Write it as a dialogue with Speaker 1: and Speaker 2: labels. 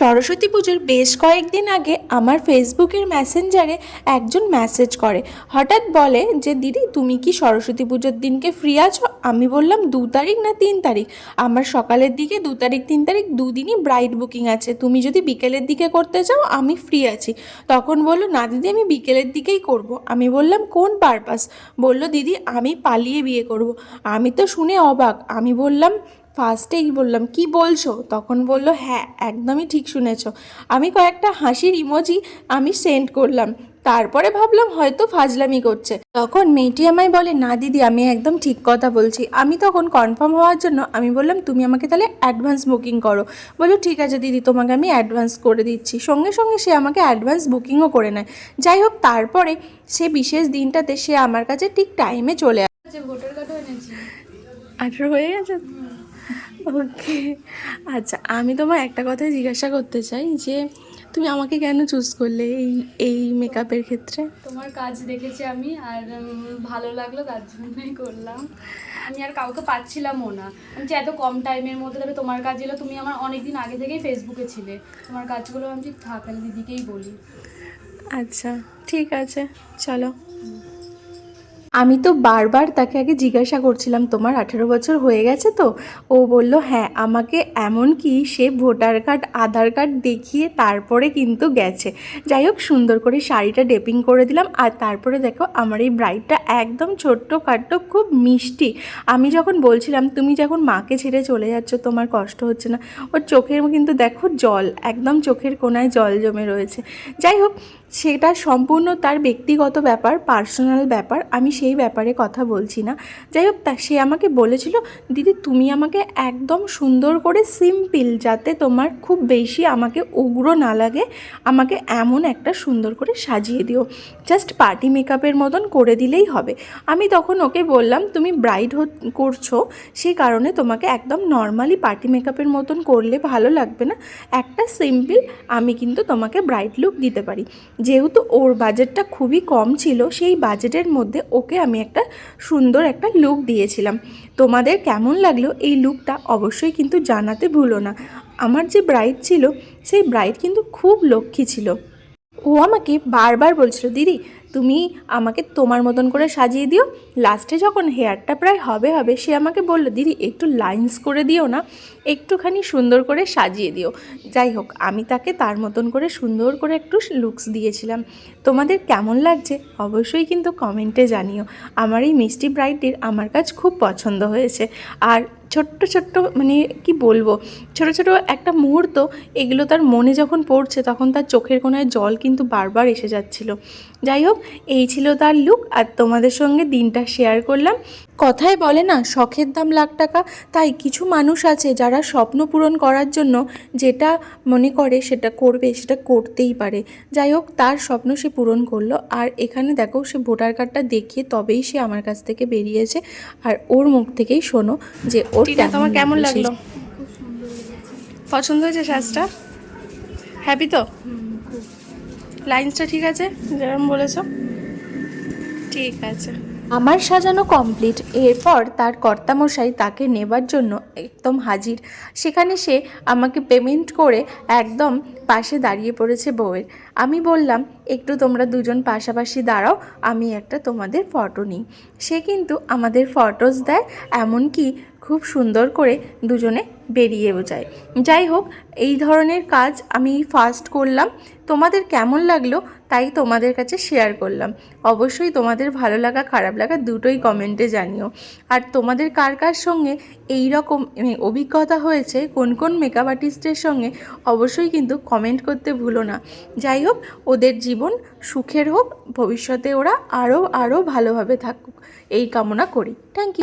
Speaker 1: সরস্বতী পুজোর বেশ কয়েকদিন আগে আমার ফেসবুকের মেসেঞ্জারে একজন মেসেজ করে। হঠাৎ বলে যে, দিদি, তুমি কি সরস্বতী পুজোর দিনকে ফ্রি আছো? আমি বললাম, দু তারিখ না তিন তারিখ? আমার সকালের দিকে দু তারিখ, তিন তারিখ দুদিনই ব্রাইড বুকিং আছে। তুমি যদি বিকেলের দিকে করতে চাও, আমি ফ্রি আছি। তখন বলল, না দিদি, আমি বিকেলের দিকেই করব। আমি বললাম, কোন পারপাস বলল, দিদি, আমি পালিয়ে বিয়ে করব। আমি তো শুনে অবাক। আমি বললাম ফার্স্টেই বললাম কি বলছো? তখন বলল হ্যাঁ একদমই ঠিক শুনেছো। আমি কয়েকটা হাসির ইমোজি আমি সেন্ড করলাম। তারপরে ভাবলাম হয়তো ফাজলামি করছে। তখন মেয়েটি আমায় বলে না দিদি আমি একদম ঠিক কথা বলছি। আমি তখন কনফার্ম হওয়ার জন্য আমি বললাম তুমি আমাকে তাহলে অ্যাডভান্স বুকিং করো। বলল ঠিক আছে দিদি তোমাকে আমি অ্যাডভান্স করে দিচ্ছি। সঙ্গে সঙ্গে সে আমাকে অ্যাডভান্স বুকিংও করে নেয়। যাই হোক তারপরে সে বিশেষ দিনটাতে সে আমার কাছে ঠিক টাইমে চলে আসে
Speaker 2: ভোটার কার্ডও এনেছি।
Speaker 1: আঠেরো হয়ে গেছে? ওকে। আচ্ছা আমি তোমার একটা কথাই জিজ্ঞাসা করতে চাই যে তুমি আমাকে কেন চুজ করলে এই এই মেকআপের ক্ষেত্রে?
Speaker 2: তোমার কাজ দেখেছি আমি আর ভালো লাগল তার জন্যই করলাম। আমি আর কাউকে পাচ্ছিলামও না। আমি যে এত কম টাইমের মধ্যে তবে তোমার কাজ এলো তুমি আমার অনেক দিন আগে থেকেই ফেসবুকে ছিলে। তোমার কাজগুলো আমি ঠিক থাক দিদিকেই বলি।
Speaker 1: আচ্ছা ঠিক আছে চলো। আমি তো বারবার তাকে আগে জিজ্ঞাসা করছিলাম, তোমার আঠেরো বছর হয়ে গেছে তো? ও বলল হ্যাঁ আমাকে এমন কি সে ভোটার কার্ড, আধার কার্ড দেখিয়ে তারপরে কিন্তু গেছে। যাই হোক, সুন্দর করে শাড়িটা ডেপিং করে দিলাম আর তারপরে দেখো আমার এই ব্রাইডটা একদম ছোট্ট খাট্ট, খুব মিষ্টি। আমি যখন বলছিলাম, তুমি যখন মাকে ছেড়ে চলে যাচ্ছ, তোমার কষ্ট হচ্ছে না। ওর চোখের কিন্তু দেখো জল, একদম চোখের কোনায় জল জমে রয়েছে। যাই হোক সেটা সম্পূর্ণ তার ব্যক্তিগত ব্যাপার পার্সোনাল ব্যাপার, আমি সেই ব্যাপারে কথা বলছি না। যাই হোক সে আমাকে বলেছিল, দিদি, তুমি আমাকে একদম সুন্দর করে সিম্পল যাতে তোমার খুব বেশি আমাকে উগ্র না লাগে, আমাকে এমন একটা সুন্দর করে সাজিয়ে দিও। জাস্ট পার্টি মেকআপের মতন করে দিলেই হবে। আমি তখন ওকে বললাম, তুমি ব্রাইড করছ সেই কারণে তোমাকে একদম নর্মালি পার্টি মেকআপের মতন করলে ভালো লাগবে না। একটা সিম্পল আমি কিন্তু তোমাকে ব্রাইট লুক দিতে পারি। যেহেতু ওর বাজেটটা খুবই কম ছিল, সেই বাজেটের মধ্যে ওকে আমি একটা সুন্দর একটা লুক দিয়েছিলাম। তোমাদের কেমন লাগল এই লুকটা অবশ্যই কিন্তু জানাতে ভুলো না। আমার যে ব্রাইড ছিল, সেই ব্রাইড কিন্তু খুব লক্ষ্মী ছিল। ও আমাকে বারবার বলছিল, দিদি তুমি আমাকে তোমার মতন করে সাজিয়ে দিও। লাস্টে যখন হেয়ারটা প্রায় হবে হবে, সে আমাকে বলল, দিদি, একটু লাইন্স করে দিও না, একটুখানি সুন্দর করে সাজিয়ে দিও। যাই হোক, আমি তাকে তার মতন করে সুন্দর করে একটু লুকস দিয়েছিলাম। তোমাদের কেমন লাগছে? অবশ্যই কিন্তু কমেন্টে জানিও। আমার এই মিষ্টি ব্রাইডটির আমার কাজ খুব পছন্দ হয়েছে। আর ছোট্ট ছোট্ট মানে কি বলব? ছোট ছোট একটা মুহূর্ত, এগুলো তার মনে যখন পড়ছে তখন তার চোখের কোনায় জল কিন্তু বারবার এসে যাচ্ছিল। যাই হোক, এই ছিল তার লুক আর তোমাদের সঙ্গে দিনটা শেয়ার করলাম। কথায় বলে না, শখের দাম লাখ টাকা। তাই কিছু মানুষ আছে যারা স্বপ্ন পূরণ করার জন্য যেটা মনে করে সেটা করবে, সেটা করতেই পারে। যাই হোক, তার স্বপ্ন সে পূরণ করল। আর এখানে দেখো, সে ভোটার কার্ডটা দেখিয়ে তবেই সে আমার কাছ থেকে বেরিয়েছে। আর ওর মুখ থেকেই শোনো যে ওর তোমার কেমন লাগল? পছন্দ হয়েছে সাজটা? হ্যাপি তো? লাইন্সটা ঠিক আছে যেরকম বলেছ। ঠিক আছে। আমার সাজানো কমপ্লিট এরপর তার কর্তামশাই তাকে নেবার জন্য একদম হাজির। সেখানে সে আমাকে পেমেন্ট করে একদম পাশে দাঁড়িয়ে পড়েছে বউয়ের। আমি বললাম, একটু তোমরা দুজন পাশাপাশি দাঁড়াও, আমি একটা তোমাদের ফটো নিই। সে কিন্তু আমাদের ফটোস দেয়, এমনকি খুব সুন্দর করে দুজনে বেরিয়েও যায়। যাই হোক, এই ধরনের কাজ আমি ফার্স্ট করলাম। তোমাদের কেমন লাগল তাই তোমাদের কাছে শেয়ার করলাম। অবশ্যই তোমাদের ভালো লাগা, খারাপ লাগা দুটোই কমেন্টে জানিও। আর তোমাদের কার কার সঙ্গে এই রকম মানে অভিজ্ঞতা হয়েছে, কোন কোন মেকআপ আর্টিস্টের সঙ্গে, অবশ্যই কিন্তু কমেন্ট করতে ভুলো না। যাই হোক, ওদের জীবন সুখের হোক, ভবিষ্যতে ওরা আরও আরও ভালোভাবে থাকুক। এই কামনা করি। Thank you